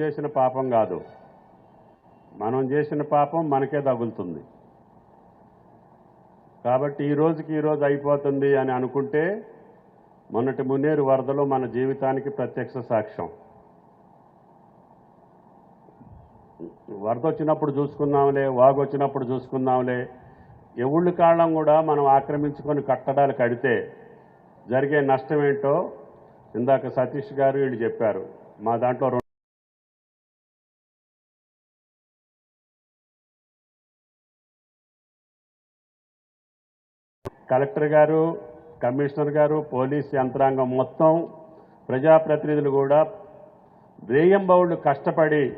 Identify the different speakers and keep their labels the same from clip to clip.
Speaker 1: చేసిన పాపం కాదు. మనం చేసిన పాపం మనకే తగులుతుంది. కాబట్టి ఈ రోజుకి ఈ రోజు అయిపోతుంది అని అనుకుంటే మొన్నటి మున్నేరు వరదలు మన జీవితానికి ప్రత్యక్ష సాక్ష్యం. వరద వచ్చినప్పుడు చూసుకుందాంలే వాగు వచ్చినప్పుడు చూసుకుందాంలే. ఎవుళ్ళు కాళ్ళం కూడా మనం ఆక్రమించుకొని కట్టడాలు కడితే జరిగే నష్టం ఏంటో ఇందాక సతీష్ గారు వీళ్ళు చెప్పారు. మా దాంట్లో కలెక్టర్ గారు కమిషనర్ గారు పోలీస్ యంత్రాంగం మొత్తం ప్రజాప్రతినిధులు కూడా రేయంబౌళ్ళు కష్టపడి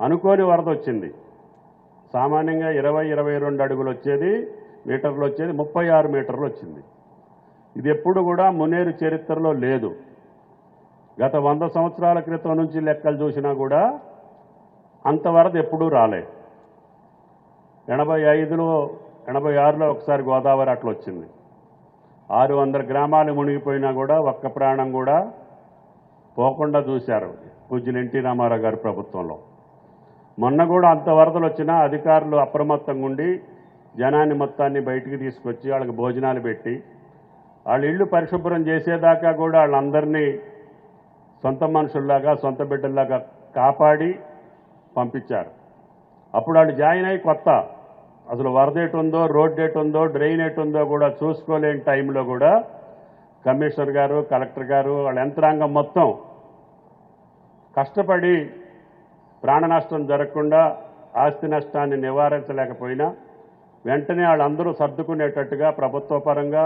Speaker 1: అనుకోని వరద వచ్చింది. సామాన్యంగా ఇరవై ఇరవై రెండు అడుగులు వచ్చేది మీటర్లు వచ్చేది ముప్పై ఆరు మీటర్లు వచ్చింది. ఇది ఎప్పుడు కూడా మునేరు చరిత్రలో లేదు. గత వంద సంవత్సరాల క్రితం నుంచి లెక్కలు చూసినా కూడా అంత వరద ఎప్పుడూ రాలే. ఎనభై ఐదులో ఎనభై ఆరులో ఒకసారి గోదావరి అట్లా వచ్చింది. ఆరు వందల గ్రామాలు మునిగిపోయినా కూడా ఒక్క ప్రాణం కూడా పోకుండా చూశారు పూజ్యులు ఎన్టీ రామారావు గారి ప్రభుత్వంలో. మొన్న కూడా అంత వరదలు వచ్చినా అధికారులు అప్రమత్తంగా ఉండి జనాన్ని మొత్తాన్ని బయటికి తీసుకొచ్చి వాళ్ళకి భోజనాలు పెట్టి వాళ్ళ ఇళ్ళు పరిశుభ్రం చేసేదాకా కూడా వాళ్ళందరినీ సొంత మనుషుల్లాగా సొంత బిడ్డల్లాగా కాపాడి పంపించారు. అప్పుడు వాళ్ళు జాయిన్ అయ్యి కొత్త. అసలు వరద ఎటు ఉందో రోడ్ ఎటు ఉందో డ్రైన్ ఎటు ఉందో కూడా చూసుకోలేని టైంలో కూడా కమిషనర్ గారు కలెక్టర్ గారు వాళ్ళ యంత్రాంగం మొత్తం కష్టపడి ప్రాణ నష్టం జరగకుండా ఆస్తి నష్టాన్ని నివారించలేకపోయినా వెంటనే వాళ్ళందరూ సర్దుకునేటట్టుగా ప్రభుత్వ పరంగా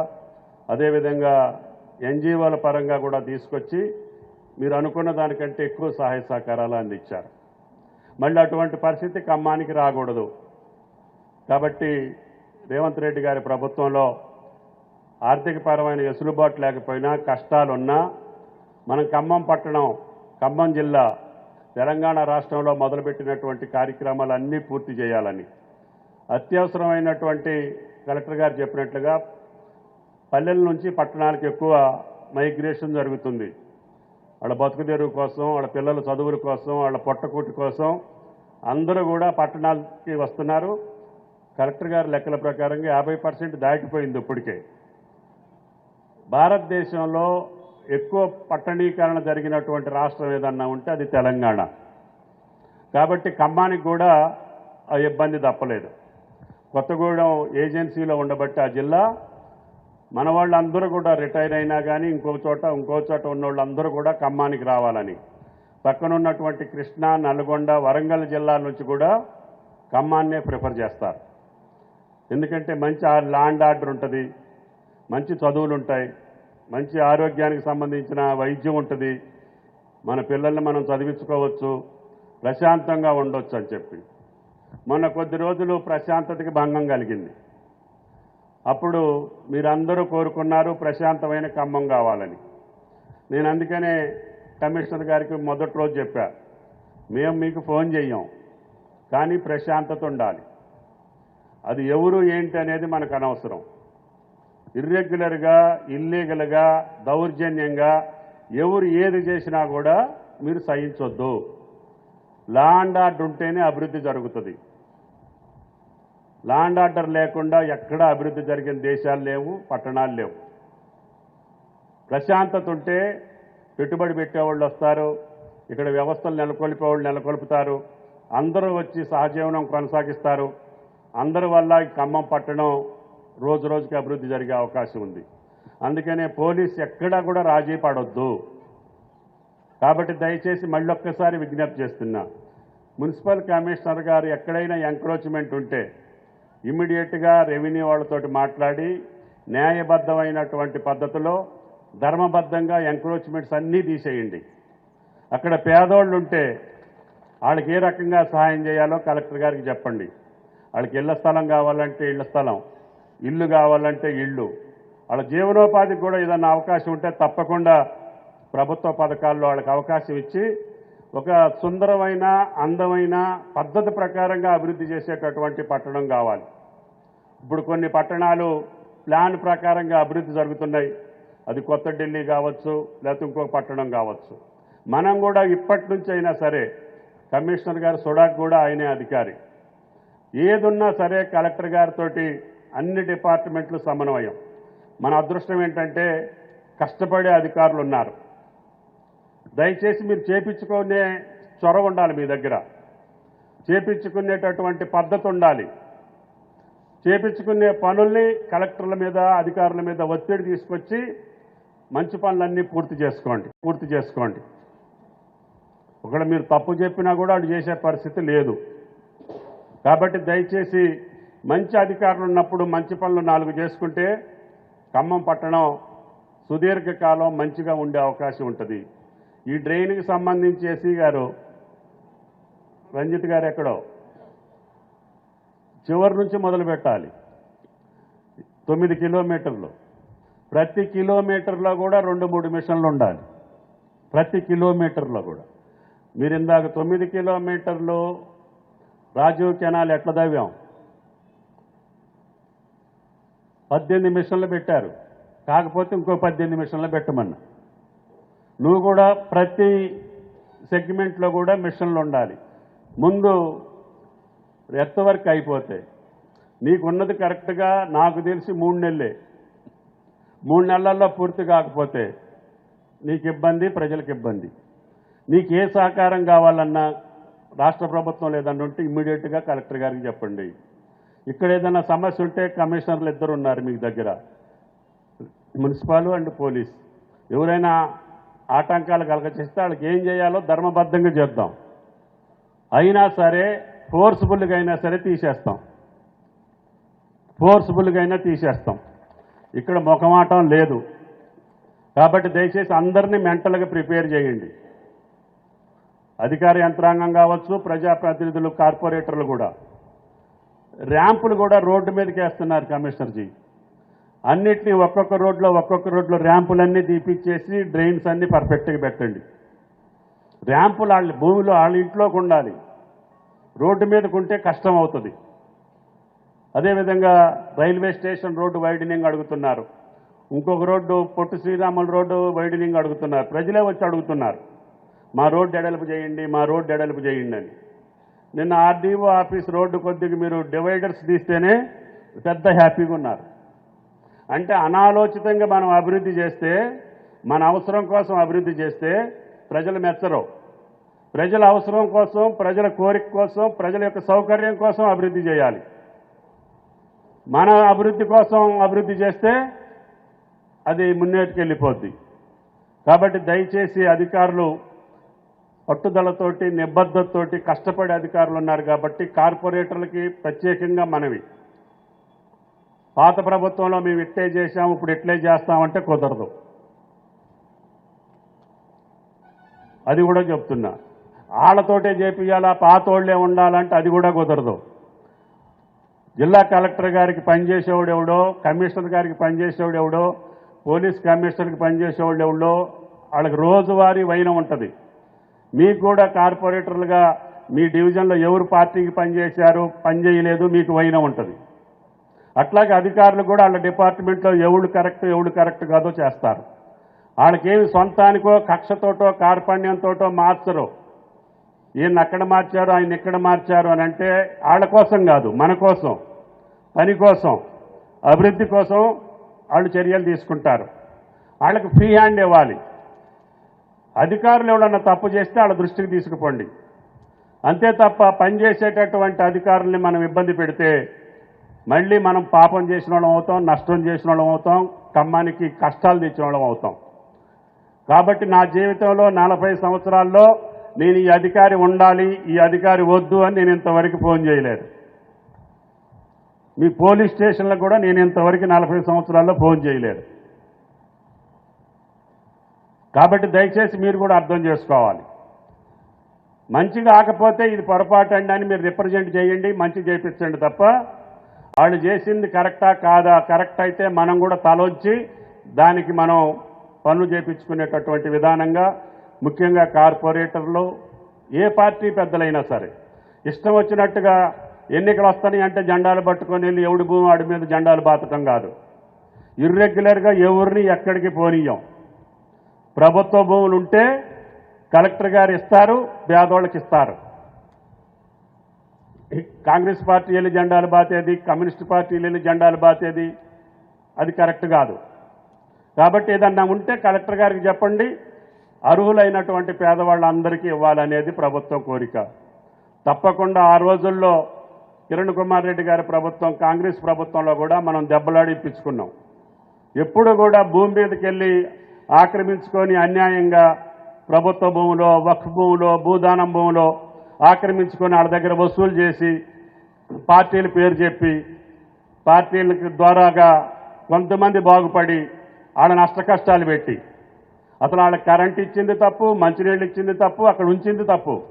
Speaker 1: అదేవిధంగా ఎన్జిఓల పరంగా కూడా తీసుకొచ్చి మీరు అనుకున్న దానికంటే ఎక్కువ సహాయ సహకారాలు అందించారు. మళ్ళీ అటువంటి పరిస్థితి ఖమ్మానికి రాకూడదు. కాబట్టి రేవంత్ రెడ్డి గారి ప్రభుత్వంలో ఆర్థికపరమైన వెసులుబాటు లేకపోయినా కష్టాలున్నా మనం ఖమ్మం పట్టణం ఖమ్మం జిల్లా తెలంగాణ రాష్ట్రంలో మొదలుపెట్టినటువంటి కార్యక్రమాలన్నీ పూర్తి చేయాలని. అత్యవసరమైనటువంటి కలెక్టర్ గారు చెప్పినట్లుగా పల్లెల నుంచి పట్టణాలకు ఎక్కువ మైగ్రేషన్ జరుగుతుంది. వాళ్ళ బతుకుదెరువు కోసం వాళ్ళ పిల్లల చదువుల కోసం వాళ్ళ పొట్టకూటి కోసం అందరూ కూడా పట్టణాలకి వస్తున్నారు. కలెక్టర్ గారి లెక్కల ప్రకారంగా యాభై పర్సెంట్ దాటిపోయింది ఇప్పటికే. భారతదేశంలో ఎక్కువ పట్టణీకరణ జరిగినటువంటి రాష్ట్రం ఏదన్నా ఉంటే అది తెలంగాణ. కాబట్టి ఖమ్మానికి కూడా ఆ ఇబ్బంది తప్పలేదు. కొత్తగూడెం ఏజెన్సీలో ఉండబట్టి ఆ జిల్లా మన వాళ్ళందరూ కూడా రిటైర్ అయినా కానీ ఇంకో చోట ఇంకో చోట ఉన్న వాళ్ళందరూ కూడా ఖమ్మానికి రావాలని. పక్కనున్నటువంటి కృష్ణా నల్గొండ వరంగల్ జిల్లాల నుంచి కూడా ఖమ్మాన్నే ప్రిఫర్ చేస్తారు. ఎందుకంటే మంచి లాండ్ ల్యాండ్ ఆర్డర్ ఉంటుంది మంచి చదువులు ఉంటాయి మంచి ఆరోగ్యానికి సంబంధించిన వైద్యం ఉంటుంది మన పిల్లల్ని మనం చదివించుకోవచ్చు ప్రశాంతంగా ఉండొచ్చు అని చెప్పి. మొన్న కొద్ది రోజులు ప్రశాంతతకి భంగం కలిగింది. అప్పుడు మీరందరూ కోరుకున్నారు ప్రశాంతమైన ఖమ్మం కావాలని. నేను అందుకనే కమిషనర్ గారికి మొదటి రోజు చెప్పా మేము మీకు ఫోన్ చెయ్యం కానీ ప్రశాంతత ఉండాలి. అది ఎవరు ఏంటి అనేది మనకు అనవసరం. ఇర్రెగ్యులర్గా ఇల్లీగల్గా దౌర్జన్యంగా ఎవరు ఏది చేసినా కూడా మీరు సహించొద్దు. లా అండ్ ఆర్డర్ ఉంటేనే అభివృద్ధి జరుగుతుంది. లా అండ్ ఆర్డర్ లేకుండా ఎక్కడా అభివృద్ధి జరిగిన దేశాలు లేవు పట్టణాలు లేవు. ప్రశాంతత ఉంటే పెట్టుబడి పెట్టేవాళ్ళు వస్తారు ఇక్కడ వ్యవస్థలు నెలకొల్పేవాళ్ళు నెలకొల్పుతారు అందరూ వచ్చి సహజీవనం కొనసాగిస్తారు. అందరి వల్ల ఈ ఖమ్మం పట్టణం రోజు రోజుకి అభివృద్ధి జరిగే అవకాశం ఉంది. అందుకనే పోలీస్ ఎక్కడా కూడా రాజీ పడొద్దు. కాబట్టి దయచేసి మళ్ళీ ఒక్కసారి విజ్ఞప్తి చేస్తున్నా. మున్సిపల్ కమిషనర్ గారు ఎక్కడైనా ఎంక్రోచ్మెంట్ ఉంటే ఇమ్మీడియట్గా రెవెన్యూ వాళ్ళతోటి మాట్లాడి న్యాయబద్ధమైనటువంటి పద్ధతిలో ధర్మబద్ధంగా ఎంక్రోచ్మెంట్స్ అన్నీ తీసేయండి. అక్కడ పేదోళ్ళు ఉంటే వాళ్ళకి ఏ రకంగా సహాయం చేయాలో కలెక్టర్ గారికి చెప్పండి. వాళ్ళకి ఇళ్ళ స్థలం కావాలంటే ఇళ్ళ స్థలం ఇల్లు కావాలంటే ఇల్లు. వాళ్ళ జీవనోపాధికి కూడా ఏదన్నా అవకాశం ఉంటే తప్పకుండా ప్రభుత్వ పథకాల్లో వాళ్ళకి అవకాశం ఇచ్చి ఒక సుందరమైన అందమైన పద్ధతి ప్రకారంగా అభివృద్ధి చేసేటటువంటి పట్టణం కావాలి. ఇప్పుడు కొన్ని పట్టణాలు ప్లాన్ ప్రకారంగా అభివృద్ధి జరుగుతున్నాయి. అది కొత్త ఢిల్లీ కావచ్చు లేకపోతే ఇంకొక పట్టణం కావచ్చు. మనం కూడా ఇప్పటి నుంచి అయినా సరే కమిషనర్ గారు సుడాక్ కూడా ఆయనే అధికారి. ఏదున్నా సరే కలెక్టర్ గారితో అన్ని డిపార్ట్మెంట్లు సమన్వయం. మన అదృష్టం ఏంటంటే కష్టపడే అధికారులు ఉన్నారు దయచేసి మీరు చేపించుకునే చొరవ ఉండాలి మీ దగ్గర. చేపించుకునేటటువంటి పద్ధతి ఉండాలి. చేపించుకునే పనుల్ని కలెక్టర్ల మీద అధికారుల మీద ఒత్తిడి తీసుకొచ్చి మంచి పనులన్నీ పూర్తి చేసుకోండి పూర్తి చేసుకోండి. ఒకవేళ మీరు తప్పు చెప్పినా కూడా అటు చేసే పరిస్థితి లేదు. కాబట్టి దయచేసి మంచి అధికారులు ఉన్నప్పుడు మంచి పనులు నాలుగు చేసుకుంటే ఖమ్మం పట్టణం సుదీర్ఘకాలం మంచిగా ఉండే అవకాశం ఉంటుంది. ఈ డ్రైన్కి సంబంధించి ఎస్సీ గారు రంజిత్ గారు ఎక్కడో చివరి నుంచి మొదలు పెట్టాలి. తొమ్మిది కిలోమీటర్లు. ప్రతి కిలోమీటర్లో కూడా రెండు మూడు మిషన్లు ఉండాలి. ప్రతి కిలోమీటర్లో కూడా. మీరు ఇందాక తొమ్మిది కిలోమీటర్లు రాజీవ్ కెనాల్ ఎట్లా దవ్వాం? పద్దెనిమిది మిషన్లు పెట్టారు. కాకపోతే ఇంకో పద్దెనిమిది మిషన్లు పెట్టమన్నా. నువ్వు కూడా ప్రతి సెగ్మెంట్లో కూడా మిషన్లు ఉండాలి. ముందు ఎత్త వరకు అయిపోతాయి నీకున్నది కరెక్ట్గా నాకు తెలిసి మూడు నెలలే. మూడు నెలల్లో పూర్తి కాకపోతే నీకు ఇబ్బంది ప్రజలకు ఇబ్బంది నీకు ఏ సహకారం కావాలన్నా రాష్ట్ర ప్రభుత్వం లేదంటుంటే ఉంటే ఇమ్మీడియట్గా కలెక్టర్ గారికి చెప్పండి. ఇక్కడ ఏదైనా సమస్య ఉంటే కమిషనర్లు ఇద్దరు ఉన్నారు మీకు దగ్గర. Municipal and police. ఎవరైనా ఆటంకాలు కలగచేస్తే వాళ్ళకి ఏం చేయాలో ధర్మబద్ధంగా చేద్దాం. అయినా సరే ఫోర్స్ఫుల్గా అయినా సరే తీసేస్తాం. ఫోర్స్ఫుల్గా అయినా తీసేస్తాం. ఇక్కడ ముఖమాటం లేదు. కాబట్టి దయచేసి అందరినీ మెంటల్గా ప్రిపేర్ చేయండి. అధికార యంత్రాంగం కావచ్చు ప్రజాప్రతినిధులు కార్పొరేటర్లు కూడా. ర్యాంపులు కూడా రోడ్డు మీదకి వేస్తున్నారు కమిషనర్జీ అన్నిటినీ ఒక్కొక్క రోడ్లో ఒక్కొక్క రోడ్లో ర్యాంపులన్నీ తీపిచ్చేసి డ్రైన్స్ అన్నీ పర్ఫెక్ట్గా పెట్టండి. ర్యాంపులు వాళ్ళ భూమిలో వాళ్ళ ఇంట్లోకి ఉండాలి. రోడ్డు మీదకు ఉంటే కష్టం అవుతుంది. అదేవిధంగా రైల్వే స్టేషన్ రోడ్డు వైడనింగ్ అడుగుతున్నారు. ఇంకొక రోడ్డు పొట్టు శ్రీరాములు రోడ్డు వైడనింగ్ అడుగుతున్నారు. ప్రజలే వచ్చి అడుగుతున్నారు. మా రోడ్డు ఎడలుపు చేయండి మా రోడ్డు ఎడలుపు చేయండి అని. నిన్న ఆర్డీఓ ఆఫీస్ రోడ్డు కొద్దిగా మీరు డివైడర్స్ తీస్తేనే పెద్ద హ్యాపీగా ఉన్నారు. అంటే అనాలోచితంగా మనం అభివృద్ధి చేస్తే మన అవసరం కోసం అభివృద్ధి చేస్తే ప్రజలు మెచ్చరు. ప్రజల అవసరం కోసం ప్రజల కోరిక కోసం ప్రజల యొక్క సౌకర్యం కోసం అభివృద్ధి చేయాలి. మన అభివృద్ధి కోసం అభివృద్ధి చేస్తే అది మున్నేటికి వెళ్ళిపోద్ది కాబట్టి దయచేసి అధికారులు పట్టుదలతోటి నిబద్ధతతోటి కష్టపడే అధికారులు ఉన్నారు కాబట్టి కార్పొరేటర్లకి ప్రత్యేకంగా మనవి. పాత ప్రభుత్వంలో మేము ఇట్లే చేశాం ఇప్పుడు ఇట్లే చేస్తామంటే కుదరదు. అది కూడా చెప్తున్నా. వాళ్ళతోటే చేపియాలా పాతోళ్ళే ఉండాలంటే అది కూడా కుదరదు. జిల్లా కలెక్టర్ గారికి పనిచేసేవాడు ఎవడో కమిషనర్ గారికి పనిచేసేవాడు ఎవడో పోలీస్ కమిషనర్కి పనిచేసేవాడు ఎవడో వాళ్ళకి రోజువారీ వైనం ఉంటుంది. మీకు కూడా కార్పొరేటర్లుగా మీ డివిజన్లో ఎవరు పార్టీకి పనిచేశారు పనిచేయలేదు మీకు వైన ఉంటుంది. అట్లాగే అధికారులు కూడా వాళ్ళ డిపార్ట్మెంట్లో ఎవడు కరెక్ట్ ఎవడు కరెక్ట్ కాదో చేస్తారు. వాళ్ళకేమి సొంతానికో కక్షతోటో కార్పణ్యంతోటో మార్చరు. ఈయన అక్కడ మార్చారు ఆయన ఇక్కడ మార్చారు అని అంటే వాళ్ళ కోసం కాదు మన కోసం పని కోసం అభివృద్ధి కోసం వాళ్ళు చర్యలు తీసుకుంటారు. వాళ్ళకి ఫ్రీ హ్యాండ్ ఇవ్వాలి. అధికారులు ఎవడన్నా తప్పు చేస్తే వాళ్ళ దృష్టికి తీసుకుపోండి. అంతే తప్ప పనిచేసేటటువంటి అధికారుల్ని మనం ఇబ్బంది పెడితే మళ్ళీ మనం పాపం చేసిన వాళ్ళం అవుతాం నష్టం చేసిన వాళ్ళం అవుతాం ఖమ్మానికి కష్టాలు తెచ్చిన వాళ్ళం అవుతాం. కాబట్టి నా జీవితంలో నలభై సంవత్సరాల్లో నేను ఈ అధికారి ఉండాలి ఈ అధికారి వద్దు అని నేను ఇంతవరకు ఫోన్ చేయలేదు. మీ పోలీస్ స్టేషన్లకు కూడా నేను ఇంతవరకు నలభై సంవత్సరాల్లో ఫోన్ చేయలేదు. కాబట్టి దయచేసి మీరు కూడా అర్థం చేసుకోవాలి. మంచి కాకపోతే ఇది పొరపాటు అండి అని మీరు రిప్రజెంట్ చేయండి మంచి చేయించండి తప్ప వాళ్ళు చేసింది కరెక్టా కాదా కరెక్ట్ అయితే మనం కూడా తలొచ్చి దానికి మనం పనులు చేయించుకునేటటువంటి విధానంగా ముఖ్యంగా కార్పొరేటర్లు ఏ పార్టీ పెద్దలైనా సరే ఇష్టం వచ్చినట్టుగా ఎన్నికలు వస్తాయి అంటే జెండాలు పట్టుకొని వెళ్ళి ఎవడి భూమి వాడి మీద జెండాలు బాతటం కాదు. ఇర్రెగ్యులర్గా ఎవరిని ఎక్కడికి పోనీయం. ప్రభుత్వ భూములు ఉంటే కలెక్టర్ గారు ఇస్తారు పేదోళ్ళకి ఇస్తారు. కాంగ్రెస్ పార్టీ వెళ్ళి జెండాలు బాతేది కమ్యూనిస్ట్ పార్టీలు వెళ్ళి జెండాలు బాతేది అది కరెక్ట్ కాదు. కాబట్టి ఏదన్నా ఉంటే కలెక్టర్ గారికి చెప్పండి అర్హులైనటువంటి పేదవాళ్ళందరికీ ఇవ్వాలనేది ప్రభుత్వం కోరిక. తప్పకుండా ఆ రోజుల్లో కిరణ్ కుమార్ రెడ్డి గారి ప్రభుత్వం కాంగ్రెస్ ప్రభుత్వంలో కూడా మనం దెబ్బలాడి ఇప్పించుకున్నాం ఎప్పుడు కూడా భూమి మీదకి వెళ్ళి ఆక్రమించుకొని అన్యాయంగా ప్రభుత్వ భూమిలో వక్ఫ్ భూమిలో భూదానం భూమిలో ఆక్రమించుకొని వాళ్ళ దగ్గర వసూలు చేసి పార్టీల పేరు చెప్పి పార్టీల ద్వారాగా కొంతమంది బాగుపడి వాళ్ళ నష్ట కష్టాలు పెట్టి. అసలు వాళ్ళకి కరెంట్ ఇచ్చింది తప్పు మంచినీళ్ళు ఇచ్చింది తప్పు అక్కడ ఉంచింది తప్పు.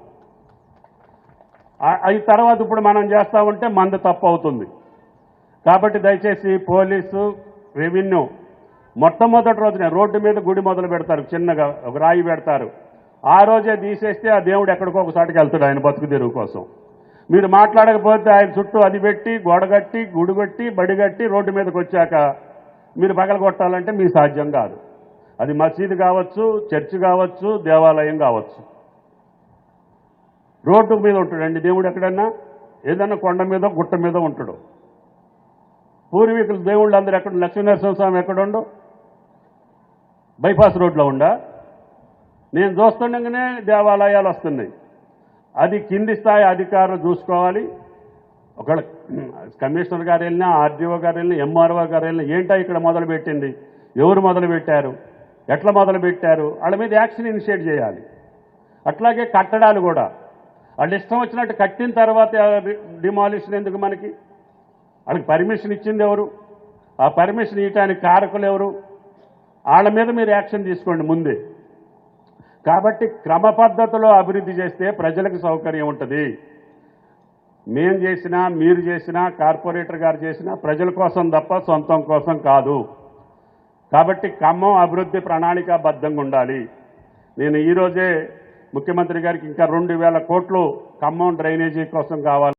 Speaker 1: ఆ- అవి తర్వాత ఇప్పుడు మనం చేస్తా ఉంటే మంద తప్పు అవుతుంది. కాబట్టి దయచేసి పోలీసు రెవెన్యూ మొట్టమొదటి రోజునే రోడ్డు మీద గుడి మొదలు పెడతారు చిన్నగా ఒక రాయి పెడతారు. ఆ రోజే తీసేస్తే ఆ దేవుడు ఎక్కడికో ఒకసారికి వెళ్తాడు ఆయన బతుకు తెరువు కోసం. మీరు మాట్లాడకపోతే ఆయన చుట్టూ అది పెట్టి గొడగట్టి గుడిగట్టి బడిగట్టి బడి కట్టి రోడ్డు మీదకి వచ్చాక మీరు పగల కొట్టాలంటే మీ సాధ్యం కాదు. అది మసీదు కావచ్చు చర్చి కావచ్చు దేవాలయం కావచ్చు. రోడ్డు మీద ఉంటాడండి దేవుడు ఎక్కడన్నా? ఏదన్నా కొండ మీద గుట్ట మీద ఉంటాడు. పూర్వీకులు దేవుళ్ళు అందరూ ఎక్కడ లక్ష్మీనరసింహ స్వామి ఎక్కడుండో? బైపాస్ రోడ్లో ఉండా. నేను చూస్తుండగానే దేవాలయాలు వస్తున్నాయి. అది కింది స్థాయి అధికారులు చూసుకోవాలి. ఒకవేళ కమిషనర్ గారు వెళ్ళినా ఆర్డీఓ గారు వెళ్ళినా ఎంఆర్ఓ గారు వెళ్ళినా ఏంటో ఇక్కడ మొదలుపెట్టింది? ఎవరు మొదలు పెట్టారు ఎట్లా మొదలుపెట్టారు? వాళ్ళ మీద యాక్షన్ ఇనిషియేట్ చేయాలి. అట్లాగే కట్టడాలు కూడా. వాళ్ళు ఇష్టం వచ్చినట్టు కట్టిన తర్వాత డిమాలిషన్ ఎందుకు మనకి? వాళ్ళకి పర్మిషన్ ఇచ్చింది ఎవరు? ఆ పర్మిషన్ ఇవ్వడానికి కారకులు ఎవరు? వాళ్ళ మీద మీరు యాక్షన్ తీసుకోండి ముందే. కాబట్టి క్రమ పద్ధతిలో అభివృద్ధి చేస్తే ప్రజలకు సౌకర్యం ఉంటుంది. మేం చేసినా మీరు చేసినా కార్పొరేటర్ గారు చేసినా ప్రజల కోసం తప్ప సొంతం కోసం కాదు. కాబట్టి ఖమ్మం అభివృద్ధి ప్రణాళికాబద్ధంగా ఉండాలి. నేను ఈరోజే ముఖ్యమంత్రి గారికి ఇంకా రెండు వేల కోట్లు ఖమ్మం డ్రైనేజీ కోసం కావాలి